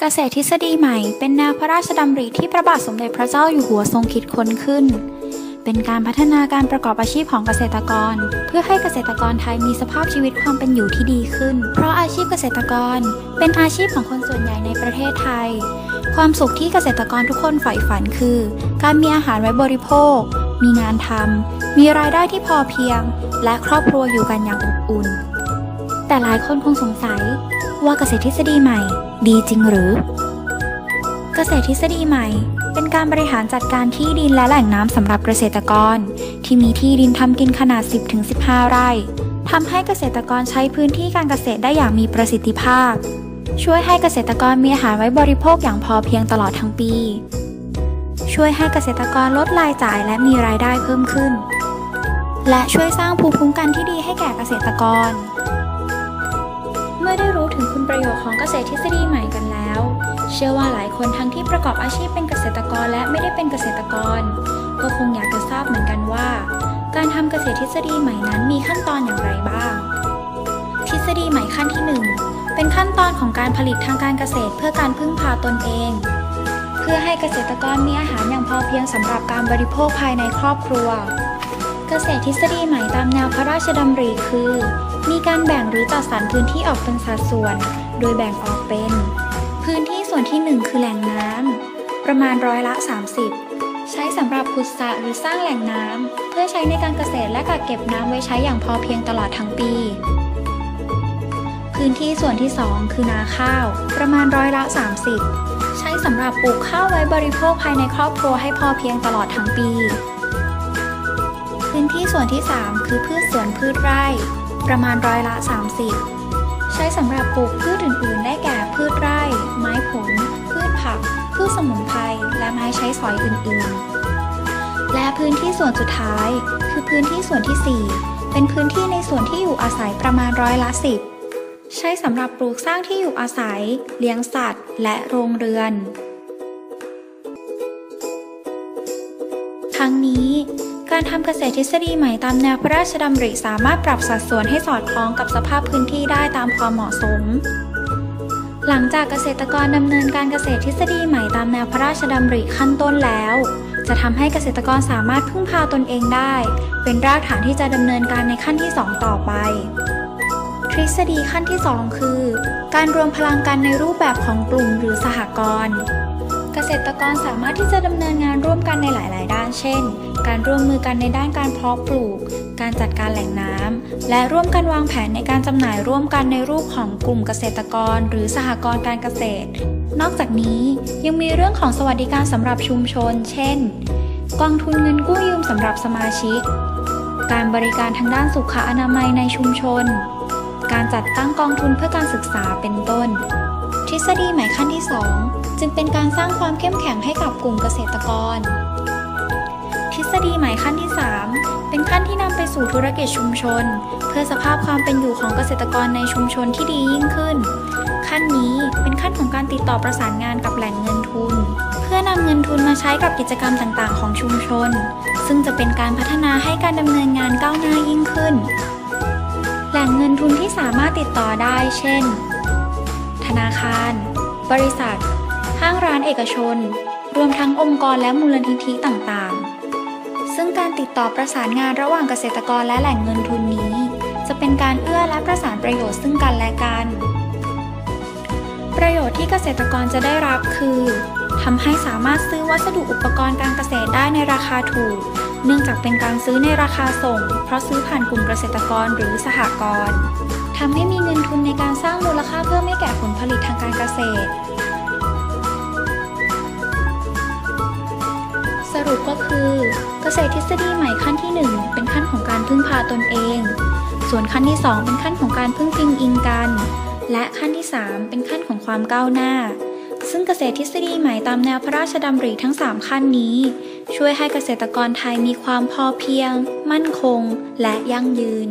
เกษตรทฤษฎีใหม่เป็นแนวพระราชดำริที่พระบาทสมเด็จพระเจ้าอยู่หัวทรงคิดค้นขึ้น เป็นการพัฒนาการประกอบอาชีพของเกษตรกร เพื่อให้เกษตรกรไทยมีสภาพชีวิตความเป็นอยู่ที่ดีขึ้น เพราะอาชีพเกษตรกร เป็นอาชีพของคนส่วนใหญ่ในประเทศไทย ความสุขที่เกษตรกรทุกคนใฝ่ฝันคือ การมีอาหารไว้บริโภค มีงานทำมีรายได้ที่พอเพียง และครอบครัวอยู่กันอย่างอบอุ่น แต่หลายคนคงสงสัยว่าเกษตรทฤษฎีใหม่ ดีจริงหรือ เกษตรทฤษฎีใหม่ เป็นการบริหารจัดการที่ดินและแหล่งน้ำสำหรับเกษตรกร ที่มีที่ดินทำกินขนาด 10-15 ไร่ทำให้เกษตรกรใช้พื้นที่การเกษตรได้อย่างมีประสิทธิภาพ ช่วยให้เกษตรกรมีอาหารไว้บริโภคอย่างพอเพียงตลอดทั้งปี ช่วยให้เกษตรกรลดรายจ่ายและมีรายได้เพิ่มขึ้น และช่วยสร้างภูมิคุ้มกันที่ดีให้แก่เกษตรกร มื่อได้รู้ถึงคุณประโยชน์ของเกษตรทฤษฎีใหม่กันแล้ว เชื่อว่าหลายคนทั้งที่ประกอบอาชีพเป็นเกษตรกรและไม่ได้เป็นเกษตรกร ก็คงอยากจะทราบเหมือนกันว่า การทำเกษตรทฤษฎีใหม่นั้นมีขั้นตอนอย่างไรบ้าง ทฤษฎีใหม่ขั้นที่ 1 เป็นขั้นตอนของการผลิตทางการเกษตรเพื่อการพึ่งพาตนเอง เพื่อให้เกษตรกรมีอาหารอย่างพอเพียงสำหรับการบริโภคภายในครอบครัว เกษตรทฤษฎีใหม่ตามแนวพระราชดำริคือ มีการแบ่งหรือจัดสรรพื้นที่ออกเป็นสัดส่วน โดยแบ่งออกเป็น พื้นที่ส่วนที่ 1 คือแหล่งน้ำประมาณร้อยละ 30 ใช้สำหรับขุดสระหรือสร้างแหล่งน้ำเพื่อใช้ในการเกษตรและกักเก็บน้ำไว้ใช้อย่างพอเพียงตลอดทั้งปี พื้นที่ส่วนที่ 2 คือนาข้าว ประมาณร้อยละ 30 ใช้สำหรับปลูกข้าวไว้บริโภคภายในครอบครัวให้พอเพียงตลอดทั้งปี พื้นที่ส่วนที่ 3 คือพืชสวนพืชไร่ ประมาณร้อยละ 30 ใช้สำหรับปลูกพืชอื่น ๆ ได้แก่พืชไร่ ไม้ผล พืชผัก พืชสมุนไพร และไม้ใช้สอยอื่น ๆ และพื้นที่ส่วนสุดท้าย คือพื้นที่ส่วนที่ 4 เป็นพื้นที่ในส่วนที่อยู่อาศัยประมาณร้อยละ 10 ใช้สำหรับปลูกสร้างที่อยู่อาศัย เลี้ยงสัตว์ และโรงเรือนทั้งนี้ การทำเกษตรทฤษฎีใหม่ตามแนวพระราชดำริสามารถปรับสัดส่วนให้สอดคล้องกับสภาพพื้นที่ได้ตามความเหมาะสม หลังจากเกษตรกรดำเนินการเกษตรทฤษฎีใหม่ตามแนวพระราชดำริขั้นต้นแล้ว จะทำให้เกษตรกรสามารถพึ่งพาตนเองได้ เป็นรากฐานที่จะดำเนินการในขั้นที่ 2 ต่อไป ทฤษฎีขั้นที่ 2 คือ การรวมพลังกันในรูปแบบของกลุ่มหรือสหกรณ์ เกษตรกรสามารถที่จะดำเนินงานร่วมกันในหลาย ๆ ด้าน เช่น การร่วมมือกันในด้านการเพาะปลูก การจัดการแหล่งน้ำ และร่วมกันวางแผนในการจำหน่ายร่วมกันในรูปของกลุ่มเกษตรกร หรือสหกรณ์การเกษตร นอกจากนี้ยังมีเรื่องของสวัสดิการสำหรับชุมชน เช่น กองทุนเงินกู้ยืมสำหรับสมาชิก การบริการทางด้านสุขอนามัยในชุมชน การจัดตั้งกองทุนเพื่อการศึกษาเป็นต้น ฤษฎีใหม่ขั้นที่ 2 จึงเป็นการสร้างความเข้มแข็งให้กับกลุ่มเกษตรกร ทฤษฎีใหม่ขั้นที่ 3 เป็นขั้นที่นำไปสู่ธุรกิจชุมชน เพื่อสภาพความเป็นอยู่ของเกษตรกรในชุมชนที่ดียิ่งขึ้น ขั้นนี้เป็นขั้นของการติดต่อประสานงานกับแหล่งเงินทุน เพื่อนำเงินทุนมาใช้กับกิจกรรมต่างๆ ของชุมชน ซึ่งจะเป็นการพัฒนาให้การดำเนินงานก้าวหน้ายิ่งขึ้น แหล่งเงินทุนที่สามารถติดต่อได้ เช่น ธนาคาร บริษัท ห้างร้านเอกชน รวมทั้งองค์กรและมูลนิธิต่างๆ ซึ่งการติดต่อประสานงานระหว่างเกษตรกรและแหล่งเงินทุนนี้ จะเป็นการเอื้อและประสานประโยชน์ซึ่งกันและกัน ประโยชน์ที่เกษตรกรจะได้รับคือทำให้สามารถซื้อวัสดุอุปกรณ์การเกษตรได้ในราคาถูก เนื่องจากเป็นการซื้อในราคาส่ง เพราะซื้อผ่านกลุ่มเกษตรกรหรือสหกรณ์ ทำให้มีเงินทุนในการสร้างมูลค่าเพิ่มให้แก่ผลผลิตทางการเกษตร สรุปก็คือเกษตรทฤษฎีใหม่ขั้นที่ 1 เป็นขั้นของการพึ่งพาตนเอง ส่วนขั้นที่ 2 เป็นขั้นของการพึ่งพิงอิงกัน และขั้นที่ 3 เป็นขั้นของความก้าวหน้า ซึ่งเกษตรทฤษฎีใหม่ตามแนวพระราชดำริทั้ง 3 ขั้นนี้ ช่วยให้เกษตรกรไทยมีความพอเพียง มั่นคง และยั่งยืน